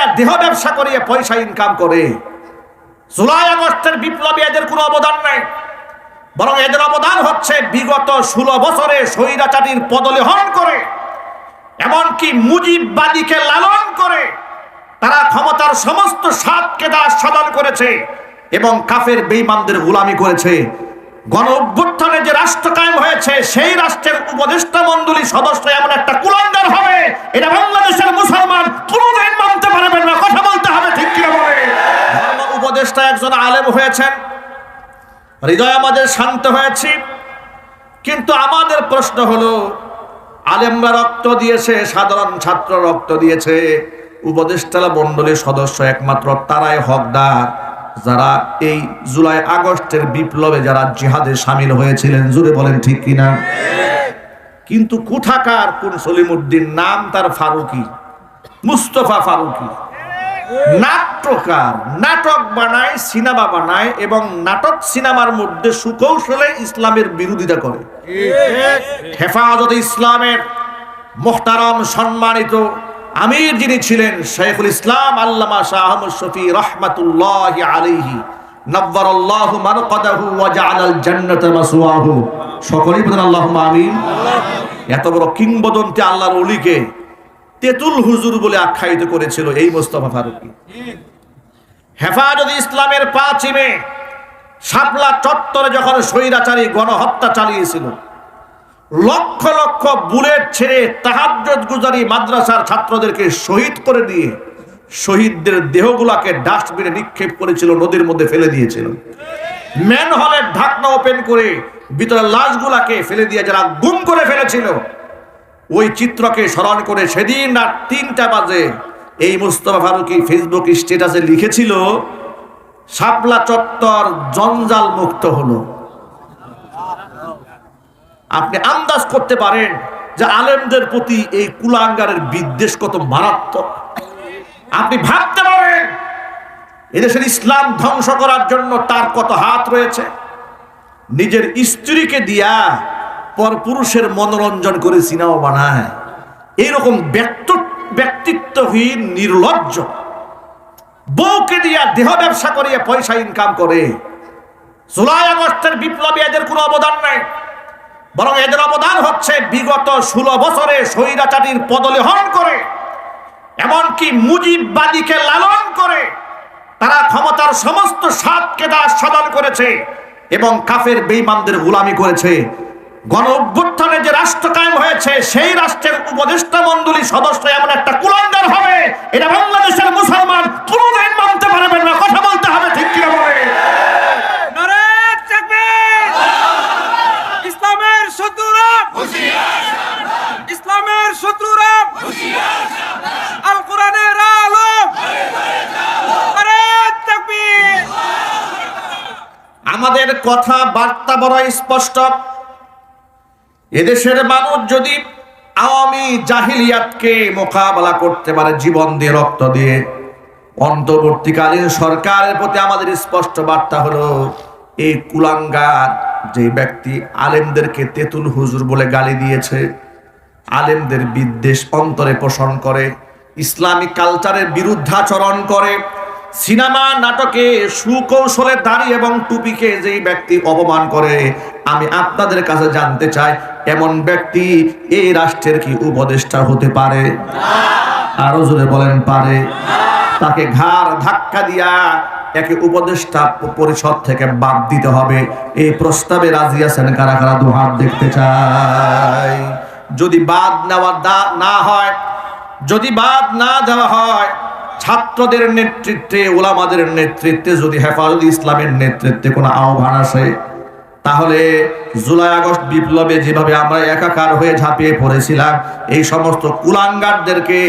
দিয়া দেহ ব্যবসা করিয়ে পয়সা ইনকাম করে। জুলাই, আগস্টের বিপ্লবী এদের কোনো অবদান নাই। বরং এদের অবদান হচ্ছে বিগত ষোলো বছরে স্বৈরাচারীর পদলেহন করে, এমনকি মুজিববাদীকে লালন করে। তারা ক্ষমতার সমস্ত স্বাদকে দাস সাধন করেছে এবং কাফের বেইমানদের গোলামি করেছে। গণ অভ্যুত্থানে যে রাষ্ট্র কায়েম হয়েছে, সেই রাষ্ট্রের উপদেষ্টা মন্ডলী সদস্য এমন একটা কুলাঙ্গার হবে, এটা বাংলাদেশের মুসলমান কোনোদিন মানতে পারবেন না কথা বলতে হবে ঠিক কিনা বলে ধর্ম উপদেষ্টা একজন আলেম হয়েছেন। হৃদয় আমাদের শান্ত হয়েছি। কিন্তু আমাদের প্রশ্ন হলো, আলেমরা রক্ত দিয়েছে, সাধারণ ছাত্র রক্ত দিয়েছে। উপদেষ্টা মন্ডলীর সদস্য একমাত্র তারাই হকদার। যারা এই জুলাই আগস্টের বিপ্লবে যারা জিহাদে সামিল হয়েছিলেন, জুড়ে বলেন ঠিক কিনা? কিন্তু কোথাকার কোন সলিমুদ্দিন, নাম তার ফারুকি, মুস্তফা ফারুকি। নাট্যকার নাটক বানায়, সিনেমা বানায় এবং নাটক সিনেমার মধ্যে সুকৌশলে ইসলামের বিরোধিতা করে। হেফাজত ইসলামের মোহতারাম সম্মানিত আমির যিনি ছিলেন শেখুল ইসলাম আল্লামা শাহ শফি রহমাতুল্লাহ আলাইহি, নব্বরাল্লাহু সকলেই বলেন আমিন। এত বড় কিংবদন্তি আল্লাহর ওলিকে তেতুল হুজুর বলে আখ্যায়িত করেছিল এই মোস্তফা ফারুকি। হেফাজত ইসলামের পাঁচিমে শাপলা চত্বরে যখন স্বৈরাচারী গণহত্যা চালিয়েছিল, লক্ষ লক্ষ বুলেট ছেড়ে তাহাজ্জত গুজারি মাদ্রাসার ছাত্রদেরকে শহীদ করে দিয়ে শহীদদের দেহগুলাকে ডাস্টবিনে নিক্ষেপ করেছিল, নদীর মধ্যে ফেলে দিয়েছিল। ম্যান হলের ঢাকনা ওপেন করে ভিতরে লাশগুলাকে ফেলে দিয়ে যারা গুম করে ফেলেছিল ওই চিত্রকে স্মরণ করে সেদিন রাত তিনটা বাজে এই মুস্তফা ফারুকি ফেসবুক স্ট্যাটাসে লিখেছিল, শাপলা চত্বর জঞ্জাল মুক্ত হলো। আপনি আন্দাজ করতে পারেন যে আলেমদের প্রতি এই কুলাঙ্গারের বিদ্বেষ কত মারাত্মক। আপনি ভাবতে পারেন, এদেশের ইসলাম ধ্বংস করার জন্য তার কত হাত রয়েছে। নিজের স্ত্রীকে দিয়া পর পুরুষের মনোরঞ্জন করে সিনেমা বানায়। এইরকম ব্যক্ত ব্যক্তিত্বহীন, নির্লজ্জ, বউকে দিয়া দেহ ব্যবসা করিয়ে পয়সা ইনকাম করে। জুলাই আগস্টের বিপ্লবী এদের কোনো অবদান নাই। বরং এদের অবদান হচ্ছে বিগত ষোলো বছরে স্বৈরাচারীর পদলেহন করে, এমনকি মুজিববাদীকে লালন করে, তারা ক্ষমতার সমস্ত স্বাদকে দাস সাধন করেছে এবং কাফের বেইমানদের গোলামি করেছে। গণ অভ্যুত্থানে যে রাষ্ট্র কায়েম হয়েছে সেই রাষ্ট্রের উপদেষ্টা মন্ডলী সদস্য এমন একটা কুলাঙ্গার হবে। এটা বাংলাদেশের মুসলমান কোনোদিন মানতে পারবেন না। কথা বলতে হবে ঠিক কিনা বলে। ইসলামের শত্রুরা। ইসলামের শত্রুরা। আল কোরআনের আলো। আমাদের কথা বার্তা বড় স্পষ্ট। এদেশের মানুষ যদি আওয়ামী জাহিলিয়াতকে মোকাবেলা করতে পারে জীবন দিয়ে রক্ত দিয়ে, অন্তর্বর্তীকালীন সরকারের প্রতি আমাদের স্পষ্ট বার্তা হলো, এই কুলাঙ্গার যে ব্যক্তি আলেমদেরকে তেতুল হুজুর বলে গালি দিয়েছে, আলেমদের বিদ্বেষ অন্তরে পোষণ করে, ইসলামিক কালচারের বিরুদ্ধাচরণ করে, সিনেমা, নাটকে সুকৌশলে দাড়ি এবং টুপিকে যেই ব্যক্তি অপমান করে, আমি আপনাদের কাছে জানতে চাই এমন ব্যক্তি এই রাষ্ট্রের কি উপদেষ্টা হতে পারে? আরও জোরে বলেন, পারে। তাকে ঘাড় ধাক্কা দিয়া একে উপদেষ্টা পরিষদ থেকে বাদ দিতে হবে। এই প্রস্তাবে রাজি আছেন কারা কারা? দুহাত দেখতে চাই। যদি বাদ নেওয়া না হয়, যদি বাদ না দেওয়া হয়, ছাত্রদের নেতৃত্বে, ওলামাদের নেতৃত্বে যদি হেফাজত ইসলামের নেতৃত্বে কোনো আহ্বান আসে তাহলে জুলাই আগস্ট বিপ্লবে যেভাবে আমরা একাকার হয়ে ঝাঁপিয়ে পড়েছিলাম এই সমস্ত কুলাঙ্গারদেরকে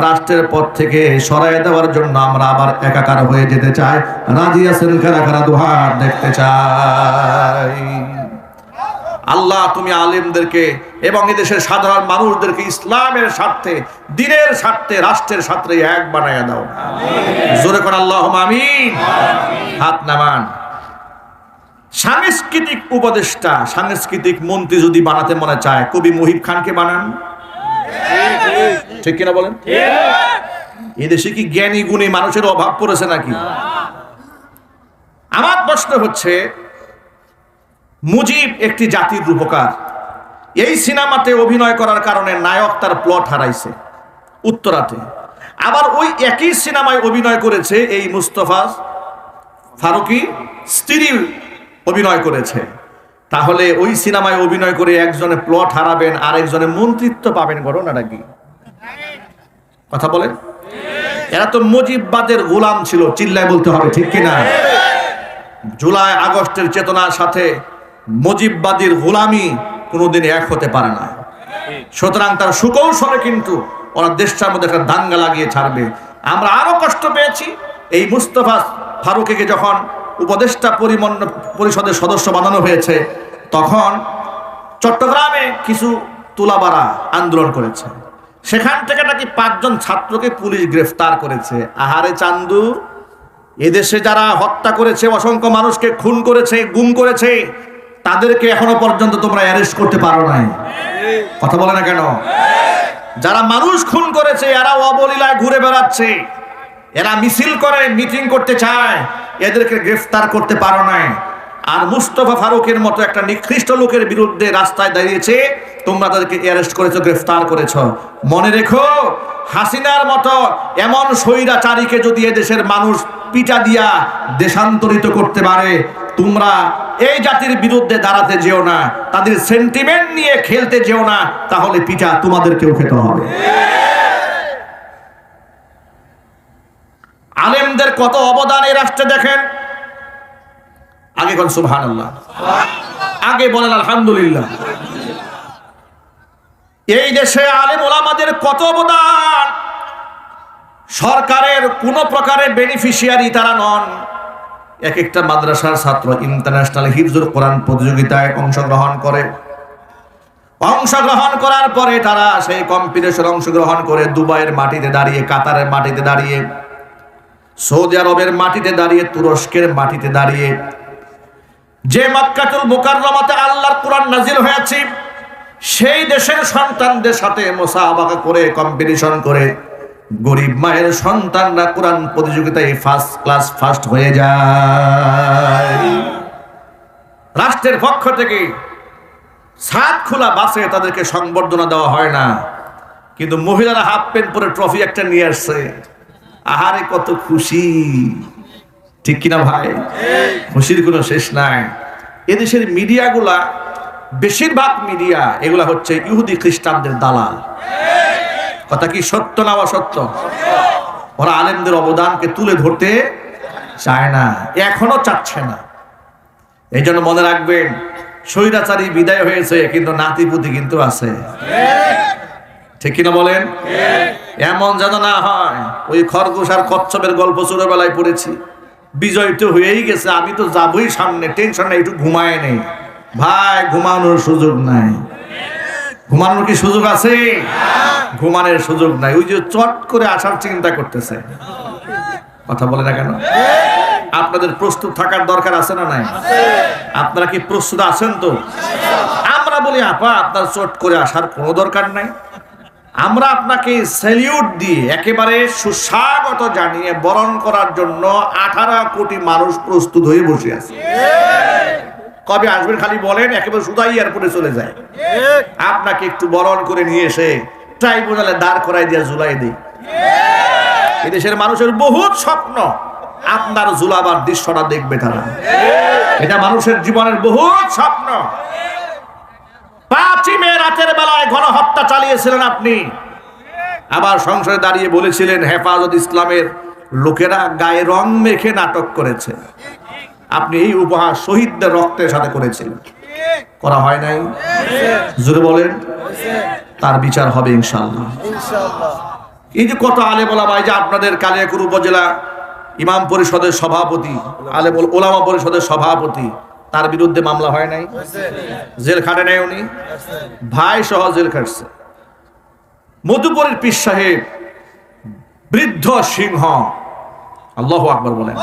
রাষ্ট্রের পথ থেকে সরাই দেওয়ার জন্য আমরা আবার একাকার হয়ে যেতে চাই। রাজি আছেন কারা কারা? দুহার দেখতে চাই। আল্লাহ তুমি আলিমদেরকে এবং এদেশের সাধারণ মানুষদেরকে ইসলামের স্বার্থে দিনের স্বার্থে রাষ্ট্রের স্বার্থে এক বানাইয়া দাও। জোরে করে আল্লাহ আমিন। হাত নামান। সাংস্কৃতিক উপদেষ্টা, সাংস্কৃতিক মন্ত্রী যদি বানাতে মনে চায়, কবি মুহিব খানকে বানান। ঠিক কিনা বলেন? এদেশে কি জ্ঞানী গুণী মানুষের অভাব পড়েছে নাকি? আমার প্রশ্ন হচ্ছে, মুজিব একটি জাতির রূপকার। এই সিনেমাতে অভিনয় করার কারণে নায়ক তার প্লট হারাইছে, উত্তরাতে। আবার ওই একই সিনেমায় অভিনয় করেছে এই মুস্তফা ফারুকি, স্ত্রী অভিনয় করেছে। তাহলে ওই সিনেমায় অভিনয় করে একজনে প্লট হারাবেন আর একজনে মন্ত্রিত্ব পাবেন, ঘটনাটা কি? কথা বলেন। এরা তো মুজিববাদের গোলাম ছিল, চিল্লায় বলতে হবে, ঠিক কিনা? জুলাই আগস্টের চেতনার সাথে মুজিববাদীর গোলামি কোনোদিন এক হতে পারে না। সুতরাং তার সুকৌশলে কিন্তু ওরা দেশটার মধ্যে একটা দাঙ্গা লাগিয়ে ছাড়বে। আমরা আরও কষ্ট পেয়েছি। এই মুস্তফা ফারুকিকে যখন উপদেষ্টা পরিমণ্ড পরিষদের সদস্য বানানো হয়েছে, তখন চট্টগ্রামে কিছু তুলাবাড়া আন্দোলন করেছে। সেখান থেকে নাকি পাঁচজন ছাত্রকে পুলিশ গ্রেফতার করেছে। আহারে চান্দু, এদেশে যারা হত্যা করেছে, অসংখ্য মানুষকে খুন করেছে, গুম করেছে, তাদেরকে এখনও পর্যন্ত তোমরা অ্যারেস্ট করতে পারো নাই। কথা বলে না কেন? যারা মানুষ খুন করেছে, এরা অবলীলায় ঘুরে বেড়াচ্ছে। এরা মিছিল করে, মিটিং করতে চায়। এদেরকে গ্রেফতার করতে পারো নাই। আর মুস্তফা ফারুকের মতো একটা নিকৃষ্ট লোকের বিরুদ্ধে রাস্তায় দাঁড়িয়েছে, তোমরা তাদেরকে অ্যারেস্ট করেছ, গ্রেফতার করেছ। মনে রেখো, হাসিনার মতো এমন স্বৈরাচারীকে যদি এদেশের মানুষ পিটা দিয়া দেশান্তরিত করতে পারে, তোমরা এই জাতির বিরুদ্ধে দাঁড়াতে যেও না, তাদের সেন্টিমেন্ট নিয়ে খেলতে যেও না, তাহলে পিঠা তোমাদেরকেও খেতে হবে। আলেমদের কত অবদান এই রাষ্ট্রে দেখেন? আগে কোন সুবহান আগে বলেন আলহামদুলিল্লাহ। এই দেশে আলেম ওলামাদের কত অবদান? সরকারের কোন প্রকারের বেনিফিশিয়ারি তারা নন। এক একটা মাদ্রাসার ছাত্র ইন্টারন্যাশনাল হিফজুল কোরআন প্রতিযোগিতায় অংশগ্রহণ করে। অংশগ্রহণ করার পরে তারা সেই কম্পিটিশন অংশগ্রহণ করে দুবাইয়ের মাটিতে দাঁড়িয়ে, কাতারের মাটিতে দাঁড়িয়ে। সৌদি আরবের মাটিতে দাঁড়িয়ে, তুরস্কের মাটিতে দাঁড়িয়ে। যে মক্কাতুল মুকাররমাতে আল্লাহর কোরআন নাজিল হয়েছে, সেই দেশের সন্তানদের সাথে মোসা মোসাবাকা করে কম্পিটিশন করে, গরিব মায়ের সন্তানরা কোরআন প্রতিযোগিতায় ফার্স্ট ক্লাস ফার্স্ট হয়ে যায়। রাষ্ট্রের পক্ষ থেকে সাত খোলা বাসে তাদেরকে সংবর্ধনা দেওয়া হয় না, কিন্তু মহিলারা হাফ প্যান্ট পরে ট্রফি একটা নিয়ে আসছে। আহারে কত খুশি। ঠিক কিনা ভাই? খুশির কোনো শেষ নাই। এদেশের মিডিয়াগুলা, বেশিরভাগ মিডিয়া, এগুলা হচ্ছে ইহুদি খ্রিস্টানদের দালাল। কথা কি সত্য না অসত্য? ওরা আলেমদের অবদানকে তুলে ধরতে চায় না, এখনও চাচ্ছে না। এই জন্য মনে রাখবেন, স্বৈরাচারী বিদায় হয়েছে, কিন্তু নাতিপুতি কিন্তু আছে। ঠিক কিনা বলেন? এমন যেন না হয়, ওই খরগোশ আর কচ্ছপের গল্প ছোটবেলায় পড়েছি। বিজয় তো হয়েই গেছে, আমি তো যাবই সামনে টেনশন নেই, একটু ঘুমায় নেই। ভাই, ঘুমানোর সুযোগ নাই। ঘুমানোর কি সুযোগ আছে? ঘুমানোর সুযোগ নাই। ওই যে চট করে আসার চিন্তা করতেছে। কথা বলে না কেন? আপনাদের প্রস্তুত থাকার দরকার আছে না নাই? আপনারা কি প্রস্তুত আছেন তো? আমরা বলি, আপা, আপনার চট করে আসার কোনো দরকার নাই। আমরা আপনাকে স্যালিউট দিয়ে একেবারে সুস্বাগত জানিয়ে বরণ করার জন্য আঠারো কোটি মানুষ প্রস্তুত হয়ে বসে আছে। কবে আসবেন খালি বলেন, একেবারে সুদাই এয়ারপোর্টে চলে যায়। আপনাকে একটু বরণ করে নিয়ে এসে ট্রাইব্যুনালে দাঁড় করাই দিয়ে জুলাই দিই। এদেশের মানুষের বহুত স্বপ্ন, আপনার জুলাবার দৃশ্যটা দেখবে তারা। এটা মানুষের জীবনের বহুত স্বপ্ন। পাঁচই মে রাতের বেলায় গণহত্যা চালিয়েছিলেন আপনি। আবার সংসদে দাঁড়িয়ে বলেছিলেন, হেফাজত ইসলামের লোকেরা গায়ে রং মেখে নাটক করেছে। আপনি এই উপহার শহীদদের রক্তের সাথে করেছিলেন। করা হয় নাই? জোরে বলেন। তার বিচার হবে ইনশাল্লাহ এই যে কত আলে বলা ভাই, যে আপনাদের কালিয়াকুর উপজেলা ইমাম পরিষদের সভাপতি আলে ওলামা পরিষদের সভাপতি তার বিরুদ্ধে মামলা হয় নাই। জেল খাটে নাই উনি। ভাই সহ জেল খাটছে। মধুপুরের পীর সাহেব বৃদ্ধ সিংহ। আল্লাহ আকবর বলেন।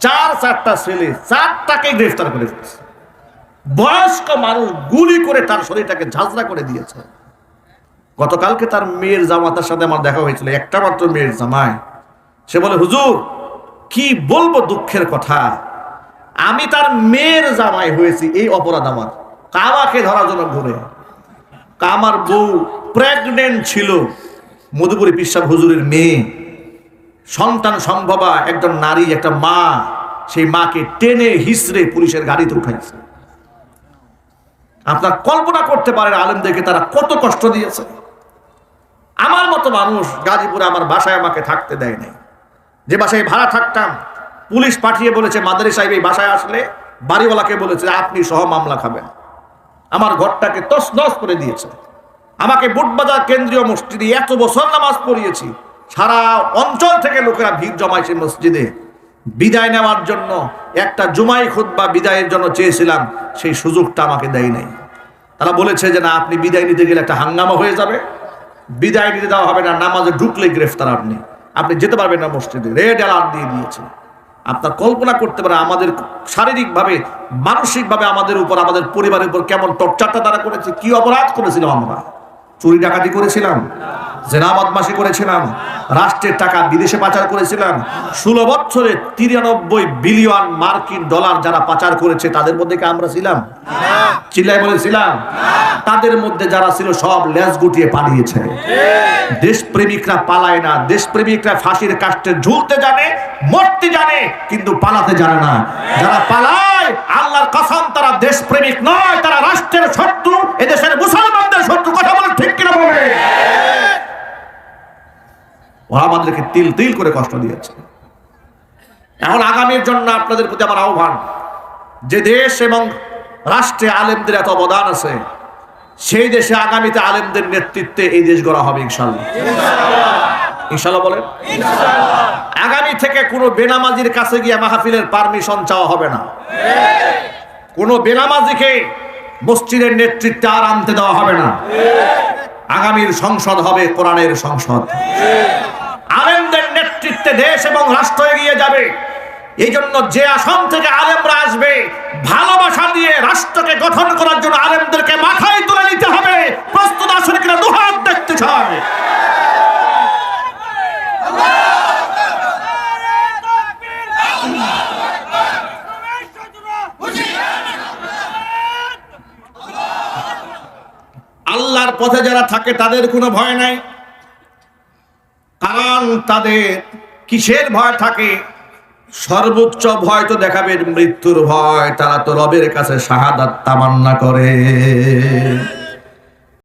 চার, চারটা ছেলে চারটাকে গ্রেফতার করে ফেলছে। বয়স্ক মানুষ গুলি করে তার শরীরটাকে ঝাঁঝরা করে দিয়েছে। গতকালকে তার মেয়ের জামাতার সাথে আমার দেখা হয়েছিল। একটা মাত্র মেয়ের জামায় সে বলে, হুজুর, কি বলব দুঃখের কথা? আমি তার মেয়ের জামাই হয়েছি, এই অপরাধ আমার। কামাকে ধরার জন্য ঘুরে। আমার বউ প্রেগনেন্ট ছিল, মধুপুরী পিসাব হুজুরের মেয়ে। সন্তান সম্ভবা একজন নারী, একটা মা, সেই মাকে টেনে হিসড়ে পুলিশের গাড়িতে উঠাইছে। আপনার কল্পনা করতে পারেন আলেমদেরকে তারা কত কষ্ট দিয়েছে। আমার মতো মানুষ গাজীপুরে আমার বাসায় আমাকে থাকতে দেয় নাই। যে বাসায় ভাড়া থাকতাম পুলিশ পাঠিয়ে বলেছে মাদারি সাহেব, এই বাসায় আসলে বাড়িওয়ালাকে বলেছে, আপনি সহ মামলা খাবেন। আমার ঘরটাকে তসনস করে দিয়েছে। আমাকে বুটবাজার কেন্দ্রীয় মসজিদে এত বছর নামাজ পড়িয়েছি, সারা অঞ্চল থেকে লোকেরা ভিড় জমাইছে মসজিদে। বিদায় নেওয়ার জন্য একটা জুমাই বা বিদায়ের জন্য চেয়েছিলাম, সেই সুযোগটা আমাকে দেয় নাই। তারা বলেছে যে, না, আপনি বিদায় নিতে গেলে একটা হাঙ্গামা হয়ে যাবে। বিদায় নিতে দেওয়া হবে না, নামাজে ঢুকলে গ্রেফতার আপনি। আপনি যেতে পারবেন না মসজিদে। রেড অ্যালার্ট দিয়ে দিয়েছে। আপনার কল্পনা করতে পারে আমাদের শারীরিকভাবে, মানসিকভাবে আমাদের উপর, আমাদের পরিবারের উপর কেমন টর্চারটা তারা করেছে, কি অপরাধ করেছিলাম আমরা? চুরি ডাকাতি করেছিলাম, জেনা বদমাসি করেছিলাম রাষ্ট্রের টাকা বিদেশে পাচার করেছিলাম। ষোলো বছরে তিরানব্বই বিলিয়ন মার্কিন ডলার যারা পাচার করেছে, তাদের মধ্যে কি আমরা ছিলাম? চিল্লাই বলেছিলাম তাদের মধ্যে যারা ছিল, সব লেজ গুটিয়ে পালিয়েছে। দেশপ্রেমিকরা পালায় না। দেশপ্রেমিকরা ফাঁসির কাষ্টে ঝুলতে জানে, মরতে জানে, কিন্তু পালাতে জানে না। যারা পালায়, আল্লাহর কসম, তারা দেশপ্রেমিক নয়, তারা রাষ্ট্রের শত্রু, এদেশের মুসলমানদের শত্রু। কথা বলে ঠিক কিনা বলে ওরা আমাদেরকে তিল তিল করে কষ্ট দিয়েছে। এখন আগামীর জন্য আপনাদের প্রতি আমার আহ্বান যে দেশ এবং রাষ্ট্রে আলেমদের এত অবদান আছে সেই দেশে আগামীতে আলেমদের নেতৃত্বে এই দেশ গড়া হবে ইনশাল্লাহ। ইনশাল্লাহ। বলেন। আগামী থেকে কোনো বেনামাজির কাছে গিয়ে মাহফিলের পারমিশন চাওয়া হবে না। কোনো বেনামাজিকে মসজিদের নেতৃত্বে আর আনতে দেওয়া হবে না। আগামীর সংসদ হবে কোরআনের সংসদ। নেতৃত্বে দেশ এবং রাষ্ট্র এগিয়ে যাবে। এই জন্য যে আসন থেকে আলেমরা আসবে, ভালোবাসা দিয়ে রাষ্ট্রকে গঠন করার জন্য আলেমদেরকে মাথায় তুলে নিতে হবে। প্রস্তুত আসলে কিনা? দুহাত দেখতে চায় আল্লাহর পথে যারা থাকে, তাদের কোনো ভয় নাই। কারণ তাদের কিসের ভয় থাকে? সর্বোচ্চ ভয় তো দেখাবেন মৃত্যুর ভয়, তারা তো রবের কাছে শাহাদাত তামান্না করে।